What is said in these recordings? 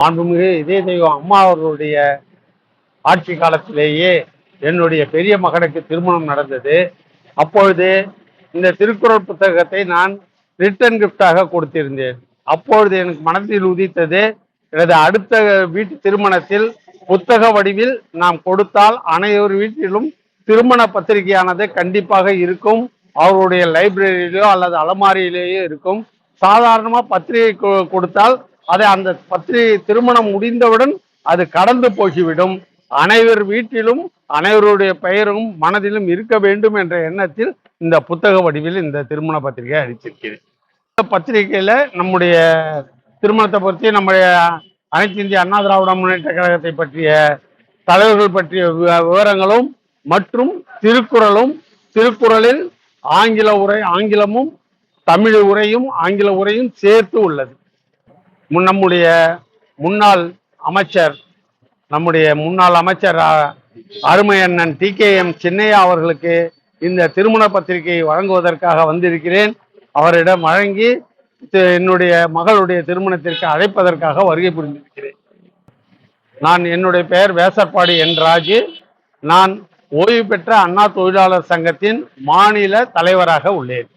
மாண்புமிகு இதே தெய்வம் அம்மா அவர்களுடைய ஆட்சி காலத்திலேயே என்னுடைய பெரிய மகனுக்கு திருமணம் நடந்தது. அப்பொழுது இந்த திருக்குறள் புத்தகத்தை நான் ரிட்டன் கிஃப்டாக கொடுத்திருந்தேன். அப்பொழுது எனக்கு மனதில் உதித்தது எனது அடுத்த வீட்டு திருமணத்தில் புத்தக வடிவில் நாம் கொடுத்தால் அனைவர் வீட்டிலும் திருமண பத்திரிகையானது கண்டிப்பாக இருக்கும். அவருடைய லைப்ரரியிலோ அல்லது அலமாரியிலேயோ இருக்கும். சாதாரணமாக பத்திரிகை கொடுத்தால் அதை அந்த பத்து திருமணம் முடிந்தவுடன் அது கடந்து போகிவிடும். அனைவர் வீட்டிலும் அனைவருடைய பெயரும் மனதிலும் இருக்க வேண்டும் என்ற எண்ணத்தில் இந்த புத்தக வடிவில் இந்த திருமண பத்திரிகை அளிச்சிருக்கிறேன் இந்த பத்திரிகையில நம்முடைய திருமணத்தை பற்றி நம்முடைய அனைத்து இந்திய அண்ணா திராவிட முன்னேற்ற கழகத்தை பற்றிய தலைவர்கள் பற்றிய விவரங்களும் மற்றும் திருக்குறளும் திருக்குறளில் ஆங்கில உரை ஆங்கிலமும் தமிழ் உரையும் ஆங்கில உரையும் சேர்த்து உள்ளது. முன் நம்முடைய முன்னாள் அமைச்சர் நம்முடைய முன்னாள் அமைச்சர் அருமையண்ணன் அருமை அண்ணன் டி கே எம் சின்னையா அவர்களுக்கு இந்த திருமண பத்திரிகையை வழங்குவதற்காக வந்திருக்கிறேன். அவரிடம் வழங்கி என்னுடைய மகளுடைய திருமணத்திற்கு அழைப்பதற்காக வருகை புரிந்திருக்கிறேன். நான் என்னுடைய பெயர் வேசற்பாடி என் ராஜு. நான் ஓய்வு பெற்ற அண்ணா தொழிலாளர் சங்கத்தின் மாநில தலைவராக உள்ளேன்.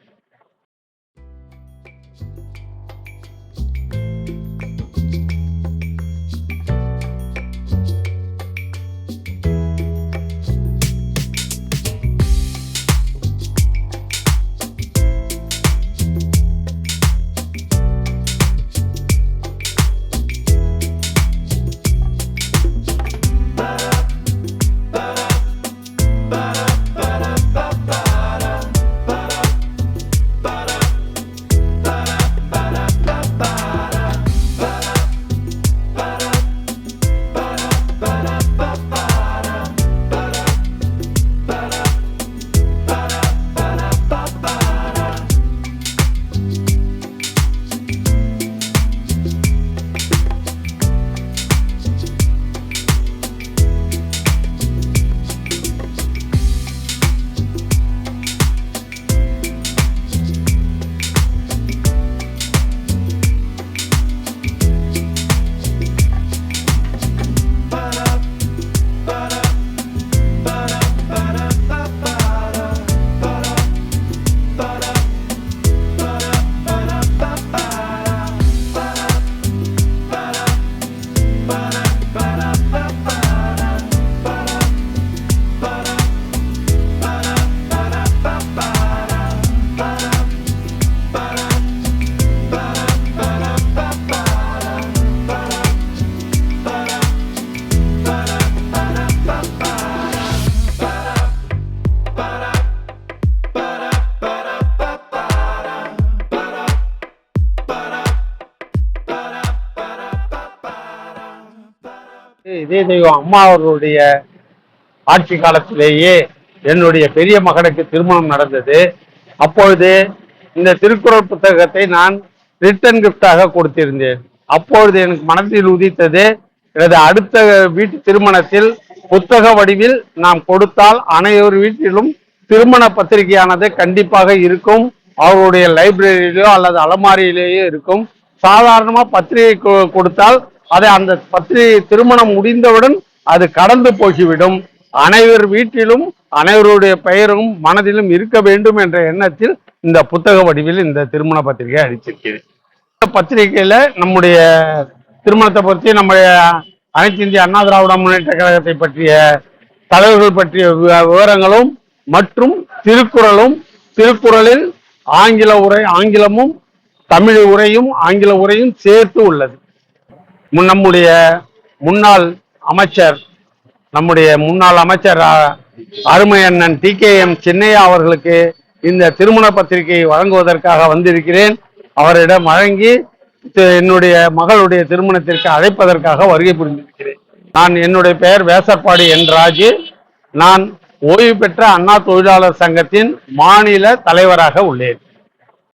இதே தெய்வம் அம்மா அவர்களுடைய ஆட்சி காலத்திலேயே என்னுடைய பெரிய மகனுக்கு திருமணம் நடந்தது. அப்பொழுது இந்த திருக்குறள் புத்தகத்தை நான் ரிட்டன் கிஃப்டாக கொடுத்திருந்தேன். அப்பொழுது எனக்கு மனதில் உதித்தது எனது அடுத்த வீட்டு திருமணத்தில் புத்தக வடிவில் நாம் கொடுத்தால் அனைவர் வீட்டிலும் திருமண பத்திரிகையானது கண்டிப்பாக இருக்கும். அவருடைய லைப்ரரியிலோ அல்லது அலமாரியிலேயோ இருக்கும். சாதாரணமாக பத்திரிகை கொடுத்தால் அதை அந்த பத்திரிகை திருமணம் முடிந்தவுடன் அது கடந்து போகிவிடும். அனைவர் வீட்டிலும் அனைவருடைய பெயரும் மனதிலும் இருக்க வேண்டும் என்ற எண்ணத்தில் இந்த புத்தக வடிவில் இந்த திருமண பத்திரிகை அளிச்சிருக்கிறேன் இந்த பத்திரிகையில நம்முடைய திருமணத்தை பற்றி நம்முடைய அனைத்து இந்திய அண்ணா திராவிட முன்னேற்ற கழகத்தை பற்றிய தலைவர்கள் பற்றிய விவரங்களும் மற்றும் திருக்குறளும் திருக்குறளில் ஆங்கில உரை ஆங்கிலமும் தமிழ் உரையும் ஆங்கில உரையும் சேர்த்து உள்ளது. முன் நம்முடைய முன்னாள் அமைச்சர் நம்முடைய முன்னாள் அமைச்சர் அருமையண்ணன் அருமை அண்ணன் டி கே எம் சின்னையா அவர்களுக்கு இந்த திருமண பத்திரிகையை வழங்குவதற்காக வந்திருக்கிறேன். அவரிடம் வழங்கி என்னுடைய மகளுடைய திருமணத்திற்கு அழைப்பதற்காக வருகை புரிந்திருக்கிறேன். நான் என்னுடைய பெயர் வேசப்பாடி என் ராஜு. நான் ஓய்வு பெற்ற அண்ணா தொழிலாளர் சங்கத்தின் மாநில தலைவராக உள்ளேன்.